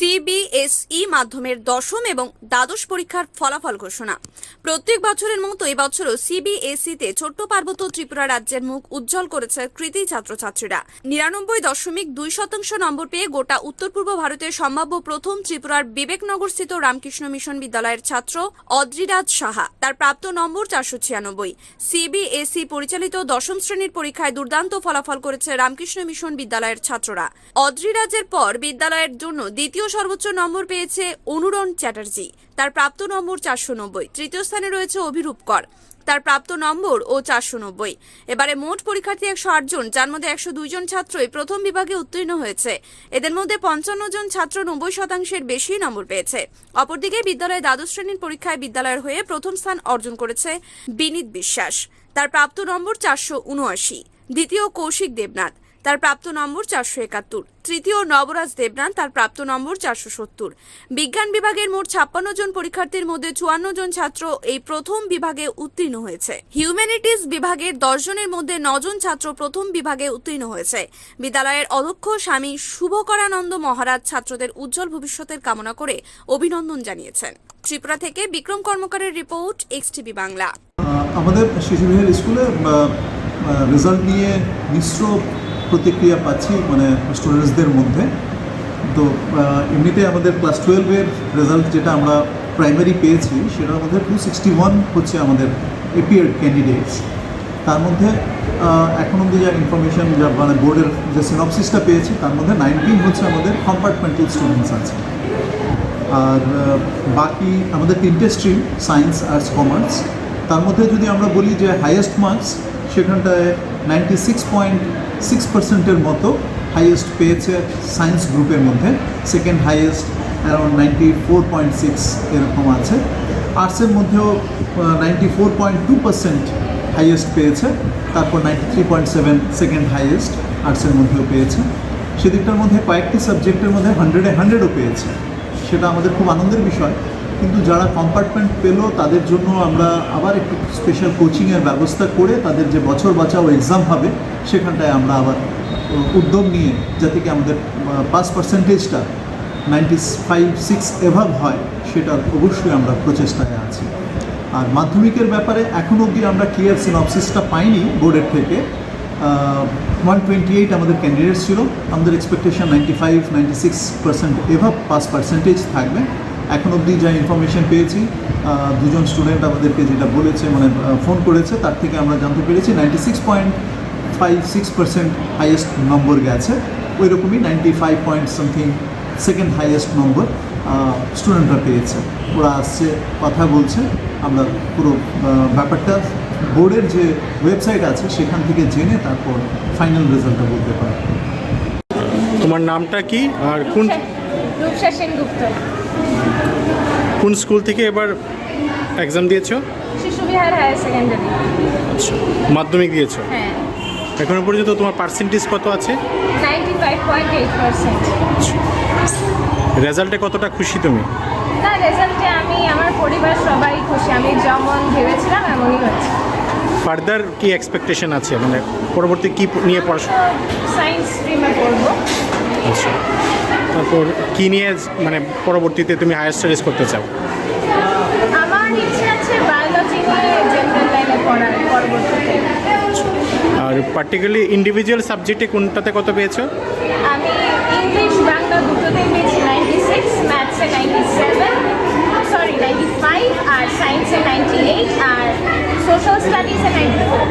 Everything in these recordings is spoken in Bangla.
সিবিএসই মাধ্যমের দশম এবং দ্বাদশ পরীক্ষার ফলাফল ঘোষণা। প্রত্যেক বছরের মতো এবছরও সিবিএসইতে ছোট্ট পার্বত্য ত্রিপুরা রাজ্যের মুখ উজ্জ্বল করেছে কৃতি ছাত্রছাত্রীরা। নিরানব্বই দশমিক দুই শতাংশ নম্বর পেয়ে গোটা উত্তর পূর্ব ভারতের সম্ভাব্য প্রথম ত্রিপুরার বিবেকনগরস্থিত রামকৃষ্ণ মিশন বিদ্যালয়ের ছাত্র অদ্রিরাজ সাহা। তার প্রাপ্ত নম্বর চারশো ছিয়ানব্বই। সিবিএসই পরিচালিত দশম শ্রেণির পরীক্ষায় দুর্দান্ত ফলাফল করেছে রামকৃষ্ণ মিশন বিদ্যালয়ের ছাত্ররা। অদ্রিরাজের পর বিদ্যালয়ের জন্য দ্বিতীয় সর্বোচ্চ নম্বর পেয়েছে অনুরণ চ্যাটার্জি। তার প্রাপ্ত নম্বর চারশো নব্বই। তৃতীয় স্থানে রয়েছে অভিরূপ কর। তার প্রাপ্ত নম্বর ও চারশো নব্বই। এবারে মোট পরীক্ষার্থী একশো আট জন, যার মধ্যে একশো দুই জন ছাত্রই প্রথম বিভাগে উত্তীর্ণ হয়েছে। এদের মধ্যে পঞ্চান্ন জন ছাত্র নব্বই শতাংশের বেশি নম্বর পেয়েছে। অপরদিকে বিদ্যালয়ে দ্বাদশ শ্রেণির পরীক্ষায় বিদ্যালয়ের হয়ে প্রথম স্থান অর্জন করেছে বিনীত বিশ্বাস। তার প্রাপ্ত নম্বর চারশো উনআশি। দ্বিতীয় কৌশিক দেবনাথ। তার প্রাপ্ত নম্বর চারশো একাত্তর। তৃতীয় নবরাজ দেবনাথ, তার প্রাপ্ত নম্বর চারশো সত্তর। বিজ্ঞান বিভাগের মোট ছাপ্পান্ন জন পরীক্ষার্থীর মধ্যে চুয়ান্ন জন ছাত্র এই প্রথম বিভাগে উত্তীর্ণ হয়েছে। হিউম্যানিটিস বিভাগের দশ জনের মধ্যে নজন ছাত্র প্রথম বিভাগে উত্তীর্ণ হয়েছে। বিদ্যালয়ের অধ্যক্ষ স্বামী শুভকরানন্দ মহারাজ ছাত্রদের উজ্জ্বল ভবিষ্যতের কামনা করে অভিনন্দন জানিয়েছেন। ত্রিপুরা থেকে বিক্রম কর্মকারের রিপোর্ট এক্সটিভি বাংলা। আমাদের শিশুবিহার স্কুলে রেজাল্ট নিয়ে মিশ্র প্রতিক্রিয়া পাচ্ছি মানে স্টুডেন্টসদের মধ্যে। তো এমনিতে আমাদের ক্লাস টুয়েলভের রেজাল্ট যেটা আমরা প্রাইমারি পেয়েছি সেটার মধ্যে টু সিক্সটি ওয়ান হচ্ছে আমাদের এপিয়ার ক্যান্ডিডেটস তার মধ্যে এখন অব্দি যা ইনফরমেশন যা মানে বোর্ডের যে সিনপসিসটা পেয়েছি, তার মধ্যে নাইনটিন হচ্ছে আমাদের কম্পার্টমেন্টাল স্টুডেন্টস আছে। আর বাকি আমাদের তিনটে স্ট্রিম সায়েন্স আর্টস কমার্স তার মধ্যে যদি আমরা বলি যে হাইয়েস্ট মার্কস সেখানটায় নাইনটি সিক্স পয়েন্ট সিক্স পার্সেন্টের মতো হাইয়েস্ট পেয়েছে সায়েন্স গ্রুপের মধ্যে। Second highest around ninety four point six এরকম আছে। আর্টসের মধ্যেও ninety four point two percent highest পেয়েছে, তারপর ninety three point seven second highest আর্টসের মধ্যেও পেয়েছে। সেদিকটার মধ্যে কয়েকটি সাবজেক্টের মধ্যে হান্ড্রেডে হান্ড্রেডও পেয়েছে। সেটা আমাদের খুব আনন্দের বিষয়। কিন্তু যারা কম্পার্টমেন্ট পেল, তাদের জন্য আমরা আবার একটু স্পেশাল কোচিংয়ের ব্যবস্থা করে তাদের যে বছর বাঁচাও এক্সাম হবে, সেখানটায় আমরা আবার উদ্যোগ নিয়ে যাতে কি আমাদের পাস পার্সেন্টেজটা নাইনটি ফাইভ সিক্স এভাব হয়, সেটার অবশ্যই আমরা প্রচেষ্টায় আছি। আর মাধ্যমিকের ব্যাপারে এখন অবধি আমরা ক্লিয়ার সিনপসিসটা পাইনি বোর্ডের থেকে। ওয়ান টোয়েন্টি এইট আমাদের ক্যান্ডিডেটস ছিল। আমাদের expectation ninety five ninety six percent above pass percentage থাকবে। এখন অবধি যা ইনফরমেশন পেয়েছি দুজন স্টুডেন্ট আমাদেরকে যেটা বলেছে মানে ফোন করেছে তার থেকে আমরা জানতে পেরেছি ninety six point five six percent highest number গেছে। ওই রকমই ninety five point something second highest number স্টুডেন্টরা পেয়েছে। ওরা আসছে কথা বলছে আমরা পুরো ব্যাপারটা বোর্ডের যে ওয়েবসাইট আছে সেখান থেকে জেনে তারপর ফাইনাল রেজাল্টটা বলতে পারি তোমার নামটা কি? আর কোন রূপসা সেনগুপ্ত। কোন স্কুল থেকে এবার এক্সাম দিয়েছ? শিশু বিহার হায়ার সেকেন্ডারি। আচ্ছা মাধ্যমিক দিয়েছ? হ্যাঁ। এখনও পর্যন্ত তোমার পার্সেন্টেজ কত আছে? পার্সেন্ট রেজাল্টে কতটা খুশি তুমি? না রেজাল্টে আমি আমার পরিবার সবাই খুশি। আমি যেমন ভেবেছিলাম এমনই হচ্ছে ফার্দার কি এক্সপেকটেশন আছে? মানে পরবর্তী কি নিয়ে পড়াশোনা সায়েন্স স্ট্রিমে পড়ব। আচ্ছা। তারপর কি নিয়ে মানে পরবর্তীতে তুমি হায়ার স্টাডিজ করতে চাও? আমার ইচ্ছে আছে বায়োলজি নিয়ে জেনারেল লাইনে পড়ার পরবর্তীতে। আর পার্টিকুলারলি ইন্ডিভিজুয়াল সাবজেক্টে কোনটাতে কত পেয়েছ? আমি ইংলিশ বাংলা দুটোতেই পেয়েছি ninety six ম্যাথসে ninety seven sorry ninety five আর সায়েন্সে নাইনটি এইট আর সোশ্যাল স্টাডিজে নাইনটি ফোর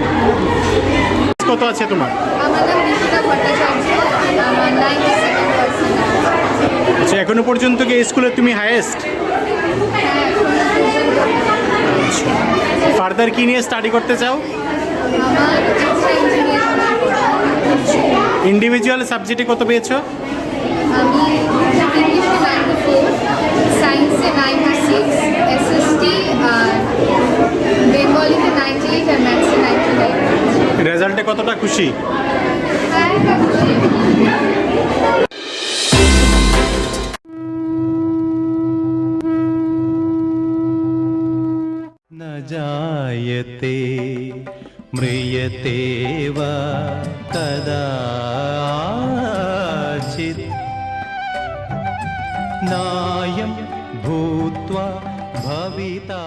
কত আছে তোমার? আচ্ছা এখনও পর্যন্ত কি স্কুলে তুমি হায়েস্ট হ্যাঁ পর্যন্ত ফার্দার কি নিয়ে স্টাডি করতে চাও? ইন্ডিভিজুয়াল সাবজেক্টে কত পেয়েছ? আমি खुशी न जायते म्रियते वा कदाचित् नायं भूत्वा भविता